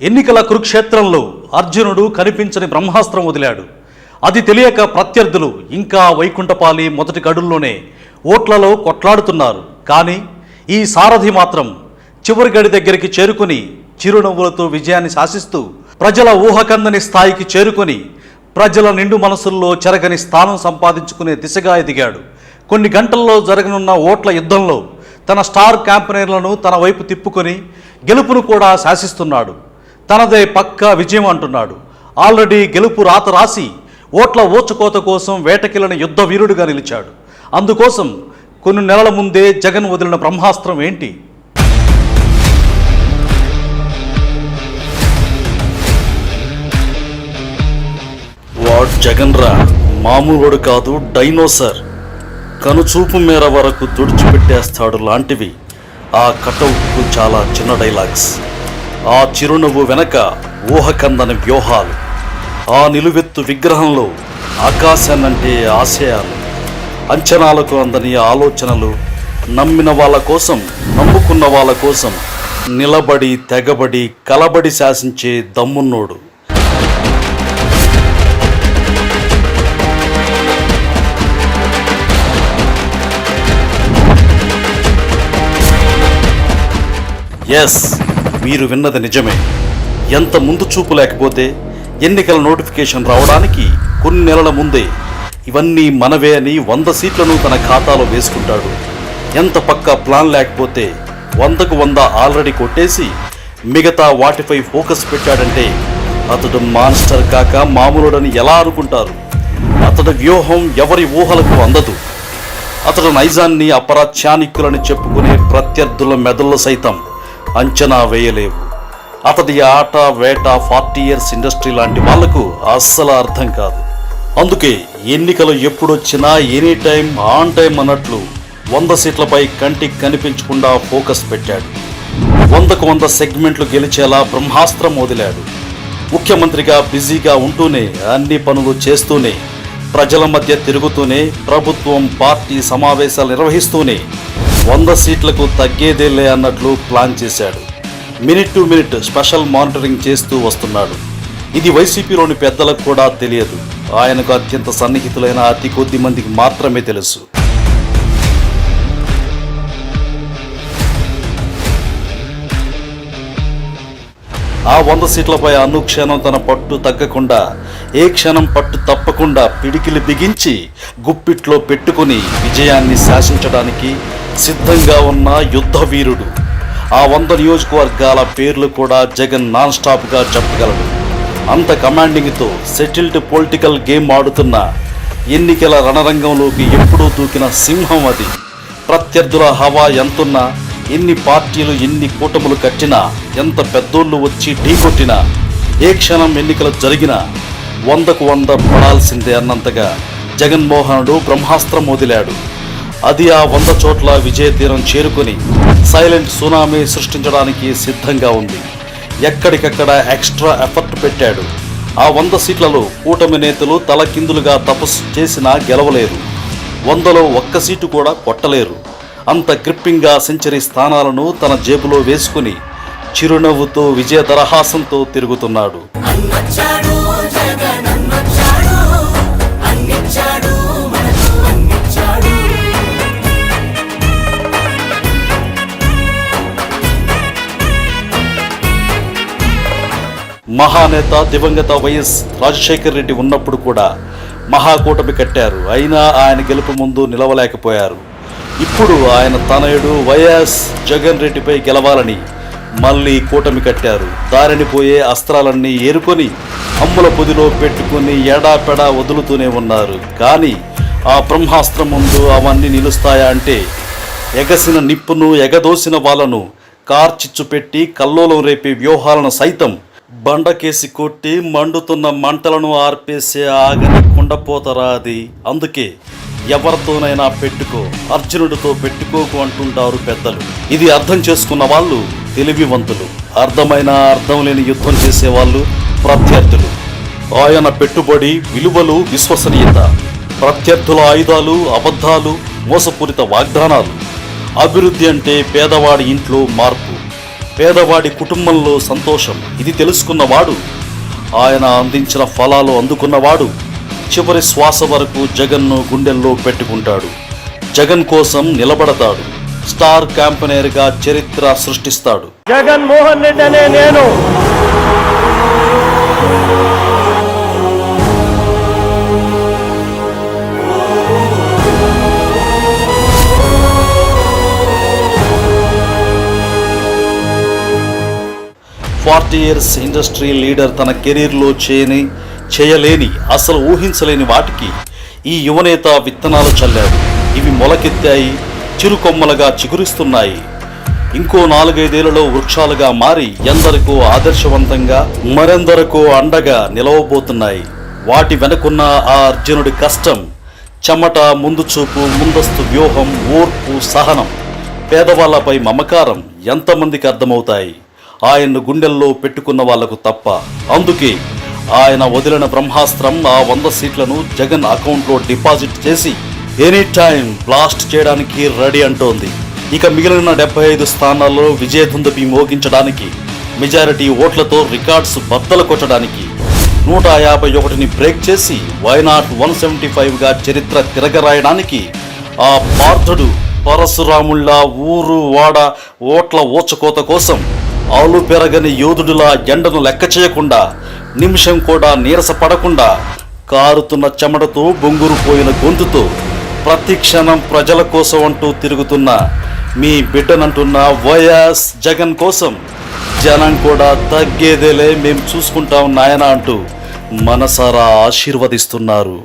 ఎన్నికల కురుక్షేత్రంలో అర్జునుడు కనిపించని బ్రహ్మాస్త్రం వదిలాడు. అది తెలియక ప్రత్యర్థులు ఇంకా వైకుంఠపాలి మొదటి గడుల్లోనే ఓట్లలో కొట్లాడుతున్నారు. కానీ ఈ సారథి మాత్రం చివరి గడి దగ్గరికి చేరుకుని చిరునవ్వులతో విజయాన్ని శాసిస్తూ ప్రజల ఊహకందని స్థాయికి చేరుకొని ప్రజల నిండు మనసుల్లో చెరగని స్థానం సంపాదించుకునే దిశగా ఎదిగాడు. కొన్ని గంటల్లో జరగనున్న ఓట్ల యుద్ధంలో తన స్టార్ క్యాంపెయినర్లను తన వైపు తిప్పుకొని గెలుపును కూడా శాసిస్తున్నాడు. తనదే పక్కా విజయం అంటున్నాడు. ఆల్రెడీ గెలుపు రాత రాసి ఓట్ల ఓచుకోత కోసం వేటకిల్లిన యుద్ధ వీరుడిగా నిలిచాడు. అందుకోసం కొన్ని నెలల ముందే జగన్ వదిలిన బ్రహ్మాస్త్రం ఏంటి? వాడు జగన్ రా? మామూలుడు కాదు డైనోసర్. కనుచూపు మేర వరకు తుడిచిపెట్టేస్తాడు లాంటివి. ఆ కటౌట్కు చాలా చిన్న డైలాగ్స్. ఆ చిరునవ్వు వెనక ఊహకందని వ్యూహాలు. ఆ నిలువెత్తు విగ్రహంలో ఆకాశాన్నంటే ఆశయాలు. అంచనాలకు అందని ఆలోచనలు నమ్మిన వాళ్ళ కోసం నమ్ముకున్న వాళ్ళ కోసం నిలబడి తెగబడి కలబడి శాసించే దమ్మున్నోడు. ఎస్ మీరు విన్నది నిజమే. ఎంత ముందు చూపు లేకపోతే ఎన్నికల నోటిఫికేషన్ రావడానికి కొన్ని నెలల ముందే ఇవన్నీ మనవే అని వంద సీట్లను తన ఖాతాలో వేసుకుంటాడు. ఎంత పక్క ప్లాన్ లేకపోతే వందకు వంద ఆల్రెడీ కొట్టేసి మిగతా వాటిపై ఫోకస్ పెట్టాడంటే అతడు మాన్స్టర్ కాక మామూలుడని ఎలా అనుకుంటారు? అతడి వ్యూహం ఎవరి ఊహలకు అందదు. అతడు నైజాన్ని అపరాధ్యానికులని చెప్పుకునే ప్రత్యర్థుల మెదళ్ళు సైతం అంచనా వేయలేవు. అతడి ఆట వేట ఫార్టీ ఇయర్స్ ఇండస్ట్రీ లాంటి వాళ్ళకు అస్సలు అర్థం కాదు. అందుకే ఎన్నికలు ఎప్పుడొచ్చినా ఎనీ టైం ఆన్ టైం అన్నట్లు వంద సీట్లపై కంటికి కనిపించకుండా ఫోకస్ పెట్టాడు. వందకు వంద సెగ్మెంట్లు గెలిచేలా బ్రహ్మాస్త్రం వదిలాడు. ముఖ్యమంత్రిగా బిజీగా ఉంటూనే అన్ని పనులు చేస్తూనే ప్రజల మధ్య తిరుగుతూనే ప్రభుత్వం పార్టీ సమావేశాలు నిర్వహిస్తూనే వంద సీట్లకు తగ్గేదేలే అన్నట్లు ప్లాన్ చేశాడు. Minute to minute special monitoring చేస్తూ వస్తున్నాడు. ఇది వైసీపీలోని పెద్దలకు కూడా తెలియదు. ఆయనకు అత్యంత సన్నిహితులైన అతి కొద్ది మందికి మాత్రమే తెలుసు. ఆ వంద సీట్లపై అనుక్షణం తన పట్టు తగ్గకుండా ఏ క్షణం పట్టు తప్పకుండా పిడికిలు బిగించి గుప్పిట్లో పెట్టుకుని విజయాన్ని శాసించడానికి సిద్ధంగా ఉన్న యుద్ధ వీరుడు. ఆ వంద నియోజకవర్గాల పేర్లు కూడా జగన్ నాన్ స్టాప్గా చెప్పగలడు. అంత కమాండింగ్తో సెటిల్డ్ పొలిటికల్ గేమ్ ఆడుతున్న ఎన్నికల రణరంగంలోకి ఎప్పుడూ దూకిన సింహం అది. ప్రత్యర్థుల హవా ఎంతున్నా ఎన్ని పార్టీలు ఎన్ని కూటములు కట్టినా ఎంత పెద్దోళ్ళు వచ్చి ఢీకొట్టినా ఏ క్షణం ఎన్నికలు జరిగినా వందకు వంద పడాల్సిందే అన్నంతగా జగన్మోహనుడు బ్రహ్మాస్త్రం వదిలాడు. అది ఆ వంద చోట్ల విజయ తీరం చేరుకొని సైలెంట్ సునామీ సృష్టించడానికి సిద్ధంగా ఉంది. ఎక్కడికక్కడ ఎక్స్ట్రా ఎఫర్ట్ పెట్టాడు. ఆ వంద సీట్లలో కూటమి నేతలు తలకిందులుగా తపస్సు చేసినా గెలవలేరు. వందలో ఒక్క సీటు కూడా కొట్టలేరు. అంత గ్రిప్పింగ్గా సెంచరీ స్థానాలను తన జేబులో వేసుకుని చిరునవ్వుతో విజయ దరహాసంతో తిరుగుతున్నాడు. మహానేత దివంగత వైఎస్ రాజశేఖర్ రెడ్డి ఉన్నప్పుడు కూడా మహాకూటమి కట్టారు. అయినా ఆయన గెలుపు ముందు నిలవలేకపోయారు. ఇప్పుడు ఆయన తనయుడు వైఎస్ జగన్ రెడ్డిపై గెలవాలని మళ్ళీ కూటమి కట్టారు. దారిని పోయే అస్త్రాలన్నీ ఏరుకొని అమ్ముల పొదిలో పెట్టుకుని ఎడాపెడా వదులుతూనే ఉన్నారు. కానీ ఆ బ్రహ్మాస్త్రం ముందు అవన్నీ నిలుస్తాయా అంటే ఎగసిన నిప్పును ఎగదోసిన వాళ్ళను కార్చిచ్చు పెట్టి కల్లోలం రేపే వ్యూహాలను సైతం బండకేసి కొట్టి మండుతున్న మంటలను ఆర్పేసే ఆగని కుండపోతరా అది అందుకే ఎవరితోనైనా పెట్టుకో అర్జునుడితో పెట్టుకోకు అంటుంటారు పెద్దలు. ఇది అర్థం చేసుకున్న వాళ్ళు తెలివివంతులు. అర్థమైన అర్థం లేని యుద్ధం చేసేవాళ్ళు ప్రత్యర్థులు. ఆయన పెట్టుబడి విలువలు విశ్వసనీయత ప్రత్యర్థుల ఆయుధాలు అబద్ధాలు మోసపూరిత వాగ్దానాలు. అభివృద్ధి అంటే పేదవాడి ఇంట్లో మార్పు. పేదవాడి కుటుంబంలో సంతోషం. ఇది తెలుసుకున్నవాడు ఆయన అందించిన ఫలాలు అందుకున్నవాడు చివరి శ్వాస వరకు జగన్ను గుండెల్లో పెట్టుకుంటాడు. జగన్ కోసం నిలబడతాడు. స్టార్ క్యాంపెయినర్గా చరిత్ర సృష్టిస్తాడు. జగన్మోహన్ రెడ్డి అనే నేను ఫార్టీ ఇయర్స్ ఇండస్ట్రీ లీడర్ తన కెరీర్లో చేయని చేయలేని అసలు ఊహించలేని వాటికి ఈ యువనేత విత్తనాలు చల్లాడు. ఇవి మొలకెత్తాయి చిరుకొమ్మలుగా చిగురిస్తున్నాయి. ఇంకో నాలుగైదేళ్ళలో వృక్షాలుగా మారి ఎందరికో ఆదర్శవంతంగా మరెందరికో అండగా నిలవబోతున్నాయి. వాటి వెనుకున్న ఆ అర్జునుడి కష్టం చెమట ముందు చూపు ముందస్తు వ్యూహం ఓర్పు సహనం పేదవాళ్ళపై మమకారం ఎంతమందికి అర్థమవుతాయి? ఆయన్ను గుండెల్లో పెట్టుకున్న వాళ్ళకు తప్ప. అందుకే ఆయన వదిలిన బ్రహ్మాస్త్రం ఆ వంద సీట్లను జగన్ అకౌంట్లో డిపాజిట్ చేసి ఎనీ టైం బ్లాస్ట్ చేయడానికి రెడీ అంటోంది. ఇక మిగిలిన డెబ్బై ఐదు స్థానాల్లో విజయదుందపి మోగించడానికి మెజారిటీ ఓట్లతో రికార్డ్స్ బద్దలు కొట్టడానికి నూట యాభై ఒకటిని బ్రేక్ చేసి వైనాట్ వన్ సెవెంటీ ఫైవ్గా చరిత్ర తిరగరాయడానికి ఆ పార్థుడు పరశురాముళ్ళ ఊరు వాడ ఓట్ల ఓచకోత కోసం ఆలు పెరగని యోధుడిలా ఎండను లెక్క చేయకుండా నిమిషం కూడా నీరస పడకుండా కారుతున్న చెమటతో బొంగురుపోయిన గొంతుతో ప్రతి క్షణం ప్రజల కోసం అంటూ తిరుగుతున్న మీ బిడ్డనంటున్న వైఎస్ జగన్ కోసం జనం కూడా తగ్గేదేలే మేము చూసుకుంటాం నాయన అంటూ మనసారా ఆశీర్వదిస్తున్నారు.